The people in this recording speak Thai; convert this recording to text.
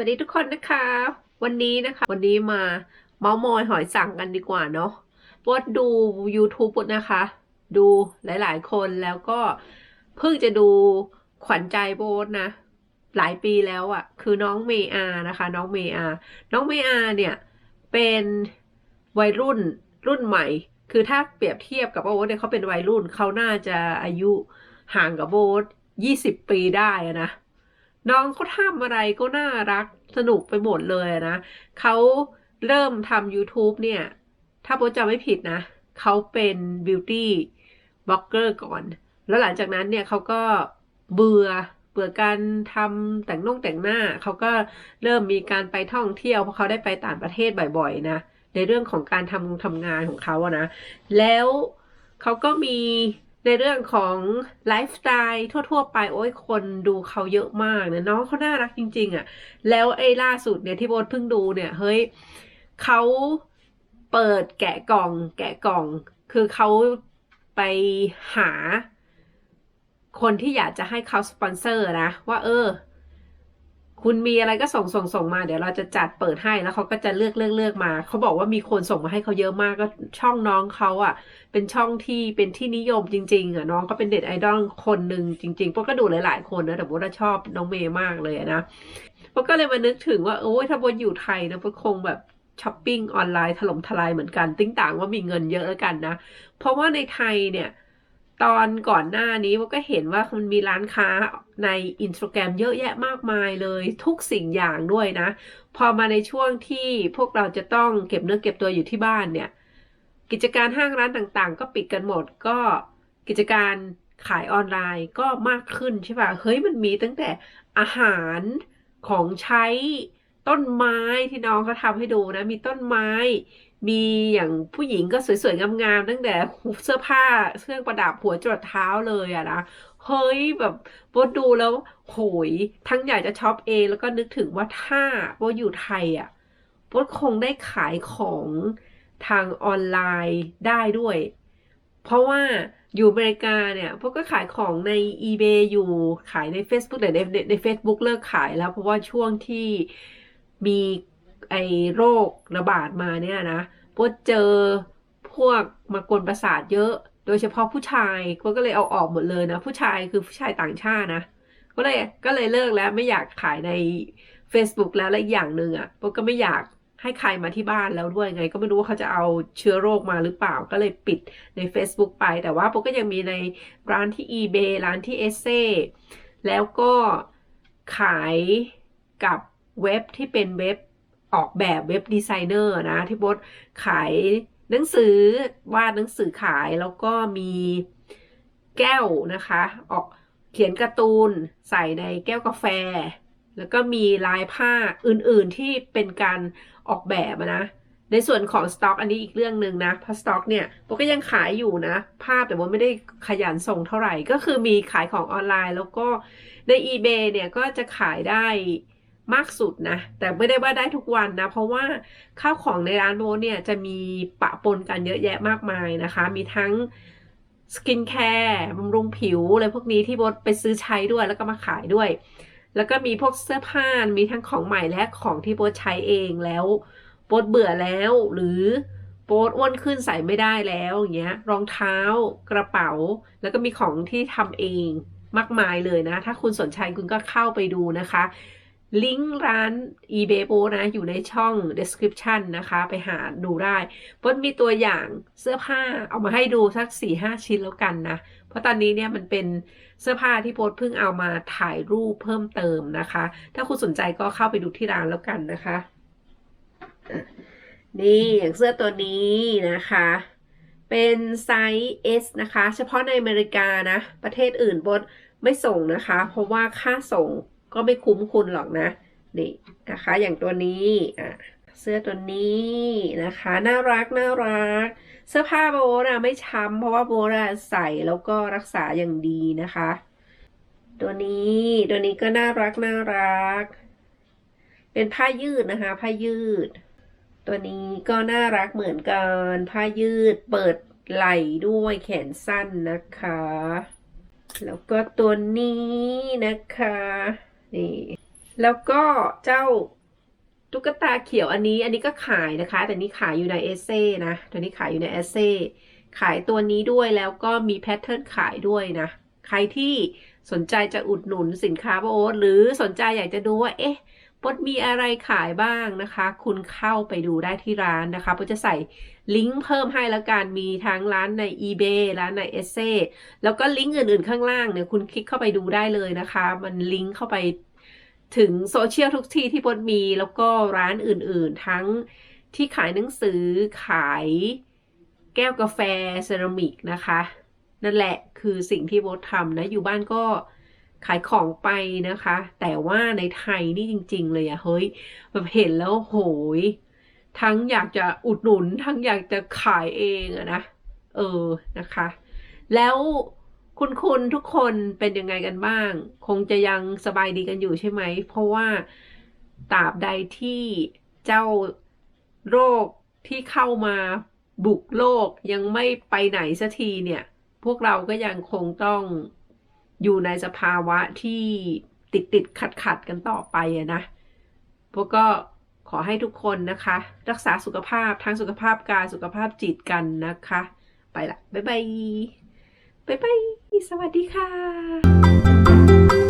วัสดีทุกคนนะคะ วันนี้นะคะ วันนี้มาเมาส์มอยหอยสั่งกันดีกว่าเนาะบดดู YouTube บดนะคะ ดูหลายๆ คนแล้วก็เพิ่งจะดูขวัญใจโบสนะ หลายปีแล้วอะ่ะ คือน้องเมอานะคะ น้องเมอาน้องเมอาเนี่ย เป็นวัยรุ่นรุ่นใหม่ คือถ้าเปรียบเทียบกับโบสเนี่ยเขาเป็นวัยรุ่นเขาน่าจะอายุห่างกับโบสยี่สิบปีได้นะ น้องเขาทำอะไรก็น่ารักสนุกไปหมดเลยนะเขาเริ่มทำ YouTube เนี่ย ถ้าโบจำไม่ผิดนะ เขาเป็นบิวตี้บล็อกเกอร์ก่อน แล้วหลังจากนั้นเนี่ยเขาก็เบื่อเบื่อการทำแต่งน่งแต่งหน้า เขาก็เริ่มมีการไปท่องเที่ยวเพราะเขาได้ไปต่างประเทศบ่อยๆนะ ในเรื่องของการทำทำงานของเขาอะนะ แล้วเขาก็มี ในเรื่องของไลฟ์สไตล์ทั่ว ๆ ไปโอ้ยคนดูเขาเยอะมากเนี่ยน้องเขาน่ารักจริง ๆอะแล้วไอ้ล่าสุดเนี่ยที่โบสเพิ่งดูเนี่ยเฮ้ยเขาเปิดแกะกล่อง แกะกล่อง คือเขาไปหาคนที่อยากจะให้เขาสปอนเซอร์นะ ว่าเออ คุณมีอะไรก็ส่งส่งส่งมาเดี๋ยวเราจะจัดเปิดให้แล้วเขาก็จะเลือกเลือกเลือกมา เขาบอกว่ามีคนส่งมาให้เขาเยอะมากก็ช่องน้องเขาอะ เป็นช่องที่เป็นที่นิยมจริง ๆ อะ น้องก็เป็นเด็ดไอดอลคนหนึ่งจริงๆพวกก็ดูหลายๆคนนะแต่ว่าชอบน้องเมย์มากเลยอะนะพวกก็เลยมานึกถึงว่าโอ้ยถ้าบนอยู่ไทยนะพวกคงแบบช้อปปิ้งออนไลน์ถล่มทลายเหมือนกัน ติ้งต่างว่ามีเงินเยอะแล้วกันนะ เพราะว่าในไทยเนี่ย ตอนก่อนหน้านี้มันก็เห็นว่ามันมีร้านค้าในอินสตาแกรมเยอะแยะมากมายเลยทุกสิ่งอย่างด้วยนะ พอมาในช่วงที่พวกเราจะต้องเก็บเนื้อเก็บตัวอยู่ที่บ้านเนี่ย กิจการห้างร้านต่างๆ ก็ปิดกันหมดก็กิจการขายออนไลน์ก็มากขึ้นใช่ป่ะเฮ้ยมันมีตั้งแต่อาหารของใช้ต้นไม้ที่น้องเขาทำให้ดูนะ มีต้นไม้ มีอย่างผู้หญิงก็สวยๆ งามๆตั้งแต่เสื้อผ้าเครื่องประดับหัวจรดเท้าเลยอะนะเฮ้ยแบบโบดูแล้วโหย ทั้งอยากจะช็อปเองแล้วก็นึกถึงว่าถ้าโบอยู่ไทยอะโบคงได้ขายของทางออนไลน์ได้ด้วย เพราะว่าอยู่อเมริกาเนี่ยพวกก็ขายของใน eBay อยู่ขายใน Facebook แต่ในในใน Facebook เลิกขายแล้วเพราะว่าช่วงที่มี ไอ้โรคระบาดมาเนี่ยนะพวกเจอพวกมากวนประสาทเยอะ โดยเฉพาะผู้ชายพวกก็เลยเอาออกหมดเลยนะ ผู้ชายคือผู้ชายต่างชาตินะ ก็เลยก็เลยเลิกแล้วไม่อยากขายใน Facebook แล้วและอีกอย่างหนึ่งอะพวกก็ไม่อยากให้ใครมาที่บ้านแล้วด้วยไง ก็ไม่รู้ว่าเขาจะเอาเชื้อโรคมาหรือเปล่าก็เลยปิดใน Facebook ไป แต่ว่าพวกก็ยังมีในร้านที่ eBay ร้านที่ e s s e แล้วก็ขายกับเว็บที่เป็นเว็บ ออกแบบเว็บดีไซเนอร์นะที่โบทขายหนังสือวาดหนังสือขายแล้วก็มีแก้วนะคะ ออกเขียนการ์ตูนใส่ในแก้วกาแฟ แล้วก็มีลายผ้าอื่นๆที่เป็นการออกแบบนะ ในส่วนของสต็อก อันนี้อีกเรื่องหนึ่งนะพราสต็อกเนี่ยโบก็ยังขายอยู่นะ ภาพแต่ว่าไม่ได้ขยันส่งเท่าไหร่ ก็คือมีขายของออนไลน์ แล้วก็ใน eBay เนี่ยก็จะขายได้ มากสุดนะ แต่ไม่ได้ว่าได้ทุกวันนะ เพราะว่าข้าวของในร้านโบเนี่ยจะมีปะปนกันเยอะแยะมากมายนะคะ มีทั้งสกินแคร์บำรุงผิวอะไรพวกนี้ที่โบไปซื้อใช้ด้วยแล้วก็มาขายด้วย แล้วก็มีพวกเสื้อผ้ามีทั้งของใหม่และของที่โบใช้เองแล้วโบเบื่อแล้ว หรือโบอ้วนขึ้นใส่ไม่ได้แล้วอย่างเงี้ย รองเท้ากระเป๋า แล้วก็มีของที่ทำเองมากมายเลยนะ ถ้าคุณสนใจคุณก็เข้าไปดูนะคะ ลิงก์ร้าน eBay โบนะ อยู่ในช่อง description นะคะ ไปหาดูได้บนมีตัวอย่างเสื้อผ้าเอามาให้ดูสัก 4-5หชิ้นแล้วกันนะ เพราะตอนนี้เนี่ยมันเป็นเสื้อผ้าที่โพสเพิ่งเอามาถ่ายรูปเพิ่มเติมนะคะ ถ้าคุณสนใจก็เข้าไปดูที่ร้านแล้วกันนะคะ นี่อย่างเสื้อตัวนี้นะคะ เป็นไซส์ S นะคะ เฉพาะในอเมริกานะ ประเทศอื่นบดไม่ส่งนะคะ เพราะว่าค่าส่ง ก็ไม่คุ้มคุณหรอกนะ นี่นะคะอย่างตัวนี้อะเสื้อตัวนี้นะคะน่ารักน่ารัก เสื้อผ้าโบนะไม่ช้ำเพราะว่าโบนะใส่แล้วก็รักษาอย่างดีนะคะ ตัวนี้ตัวนี้ก็น่ารักน่ารัก เป็นผ้ายืดนะคะ ผ้ายืด ตัวนี้ก็น่ารักเหมือนกันผ้ายืดเปิดไหล่ด้วยแขนสั้นนะคะ แล้วก็ตัวนี้นะคะ นี่ แล้วก็เจ้าตุ๊กตาเขียวอันนี้ อันนี้ก็ขายนะคะ แต่นี้ขายอยู่ในเอเซ่นะตัวนี้ขายอยู่ในเอเซ่ขายตัวนี้ด้วยแล้วก็มีแพทเทิร์นขายด้วยนะ ใครที่สนใจจะอุดหนุนสินค้าป้าโอ๊ตหรือสนใจอยากจะดูว่า เอ๊ะ ปดมีอะไรขายบ้างนะคะ คุณเข้าไปดูได้ที่ร้านนะคะปดจะใส่ลิงก์เพิ่มให้แล้วกันมีทั้งร้านใน eBay ร้านในเอเซ่แล้วก็ลิงก์อื่นๆข้างล่างเนี่ยคุณคลิกเข้าไปดูได้เลยนะคะ มันลิงก์เข้าไปถึงโซเชียลทุกที่ที่พดมีแล้วก็ร้านอื่นๆ ทั้งที่ขายหนังสือขายแก้วกาแฟเซรามิกนะคะ นั่นแหละคือสิ่งที่โบททำนะ อยู่บ้านก็ ขายของไปนะคะ แต่ว่าในไทยนี่จริง ๆ เลยอะเฮ้ยแบบเห็นแล้วโหย ทั้งอยากจะอุดหนุน ทั้งอยากจะขายเองอะนะเออนะคะ แล้วคุณคุณทุกคนเป็นยังไงกันบ้าง คงจะยังสบายดีกันอยู่ใช่ไหม เพราะว่าตราบใดที่เจ้าโรคที่เข้ามาบุกโลกยังไม่ไปไหนสักทีเนี่ย พวกเราก็ยังคงต้อง อยู่ในสภาวะที่ติดติดขัดขัดกันต่อไปอะนะพวกก็ขอให้ทุกคนนะคะ รักษาสุขภาพทั้งสุขภาพกายสุขภาพจิตกันนะคะ ไปละบ๊ายบายบ๊ายบายสวัสดีค่ะ